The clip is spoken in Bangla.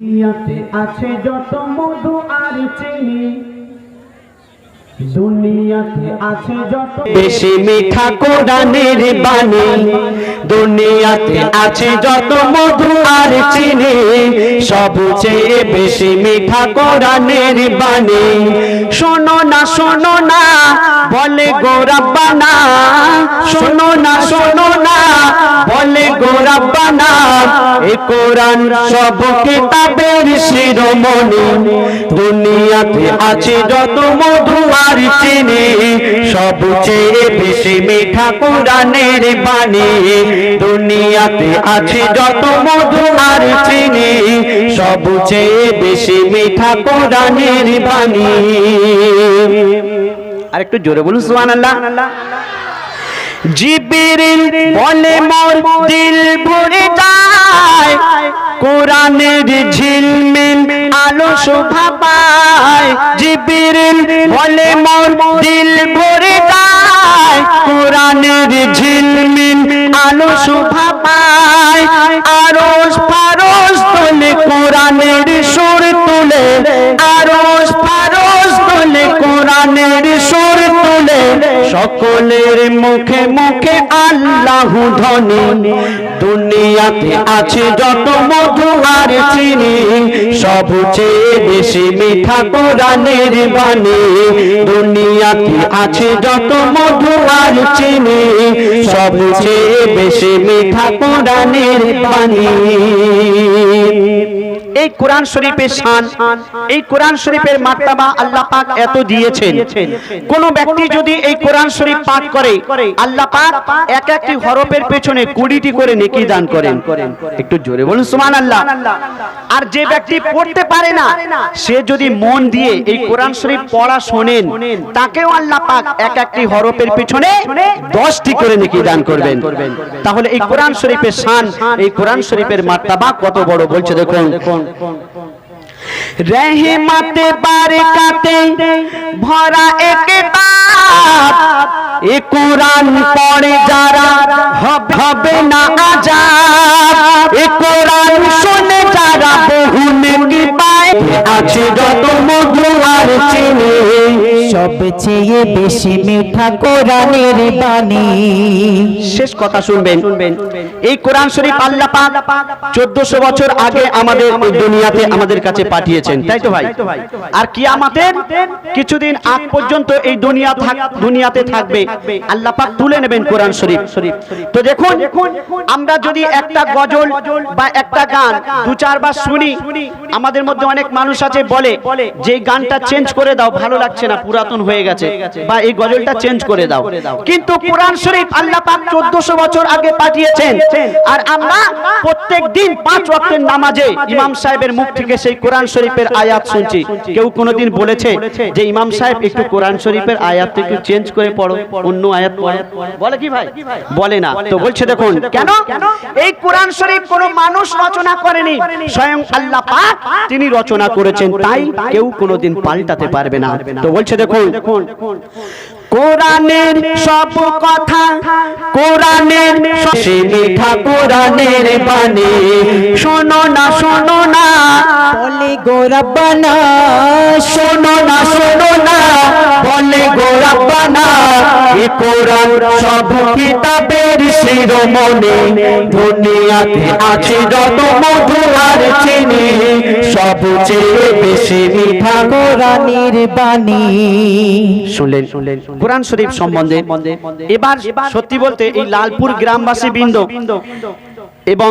দুনিয়াতে আছে যত মধু আর চিনি। দুনিয়াতে আছে যত বেশি মিঠা কোরআনের বাণী। দুনিয়াতে আছে যত মধু আর চিনি। সবচেয়ে বেশি মিঠা কোরআনের বাণী। শোনো না শোনো না, বলে গোরাব্বানা কোরআন সব কিতাবের শিরোমণি। দুনিয়াতে আছে যত মধু আর চিনি সবচেয়ে বেশি মিঠা কোরআনের বাণী। দুনিয়াতে আছে যত মধু আর চিনি সবচেয়ে বেশি মিঠা কোরআনের বাণী। আর একটু জোরে বলুন, সুবহানাল্লাহ। জিবিরিল বলে, মোর দিল ভরে কোরআনের ঝিলমিল আলো শোভা পায় জিবিরিল বলে মোর দিল ভরে যায়। কোরআনের ঝিলমিল আলো শোভা পায়, আরশ ফারশ তোলে কোরআনের সুর তুলে, আরশ ফারশ তোলে কোরআনের সুর সকলের মুখে মুখে আল্লাহ ধ্বনি দুনিয়াতে আছে যত মধু আর চিনি, সবচেয়ে বেশি মিঠা কোরআনের বাণী। দুনিয়াতে আছে যত মধু আর চিনি, সবচেয়ে বেশি মিঠা কোরআনের বাণী। এই কোরআন শরীফের শান এই কোরআন শরীফের মার্তাবা আল্লাহ পাক এত দিয়েছেন। কোন ব্যক্তি যদি এই কোরআন শরীফ পাঠ করে আল্লাহ পাক এক একটি হরফের পেছনে কুড়িটি করে নেকি দান করেন। একটু জোরে বলুন সুমান আল্লাহ আর যে ব্যক্তি পড়তে পারে না সে যদি মন দিয়ে এই কোরআন শরীফ পড়া শোনেন তাকেও আল্লাহ পাক এক একটি হরফের পিছনে দশটি করে নেকি দান করবেন। তাহলে এই কোরআন শরীফের শান এই কোরআন শরীফের মার্তাবা কত বড় বলছে দেখুন। রহমতে বারকাতে ভরা এক এ কোরআন পড়ে যারা হবে না আজাব এ কোরআন শুনে যারা বহু নেকি পায় আছে যত মধু আর চিনি সবচেয়ে বেশি মিঠা কোরআনের বাণী। শেষ কথা শুনবেন। এই কোরআন শরীফ আল্লাহ পাক 1400 বছর আগে আমাদের দুনিয়াতে আমাদের কাছে পাঠিয়েছেন। তাই তো ভাই? আর কিয়ামতের কিছুদিন আগ পর্যন্ত এই দুনিয়া থাক দুনিয়াতে থাকবে। আল্লাহ পাক তুলে নেবেন কোরআন শরীফ। তো দেখুন, আমরা যদি একটা গজল বা একটা গান দু চারবার শুনি, আমাদের মধ্যে অনেক মানুষ আছে বলে, যে গানটা চেঞ্জ করে দাও, ভালো লাগছে না, পুরাতন হয়ে গেছে। বা এই গজলটা চেঞ্জ করে দাও। কিন্তু কোরআন শরীফ আল্লাহ পাক 1400 বছর আগে পাঠিয়েছেন। আর আমরা প্রত্যেক দিন পাঁচ ওয়াক্তের নামাজে ইমাম সাহেবের মুখ থেকে সেই কোরআন শরীফের আয়াত শুনছি। কেউ কোনোদিন বলেছে যে ইমাম সাহেব একটু কোরআন শরীফের আয়াত একটু চেঞ্জ করে পড়ো অন্য আয়াত পড়ো। বলে কি ভাই? বলে না। তো বলছে দেখুন কেন? এই কোরআন শরীফ কোনো মানুষ রচনা করেনি স্বয়ং আল্লাহ পাক তিনি রচনা করেছেন তাই কেউ কোনোদিন পাল্টাতে পারবে না। তো বলছে দেখুন কোরআনের সব কথা কোরআনের সে মিঠা কোরআনের বাণী। শোনো না শোনো না। বলে গোরাব্বানা শোনো না শোনো না। বলে গোরাব্বানা এ কোরআন সব কিতাবের শিরোমণি দুনিয়াতে আছে যত চিনি সবচেয়ে বেশি মিঠা বাণী। শুনলেন শুনলেন, কোরআন শরীফ সম্বন্ধে এবার সত্যি বলতে এই লালপুর গ্রামবাসী বৃন্দ এবং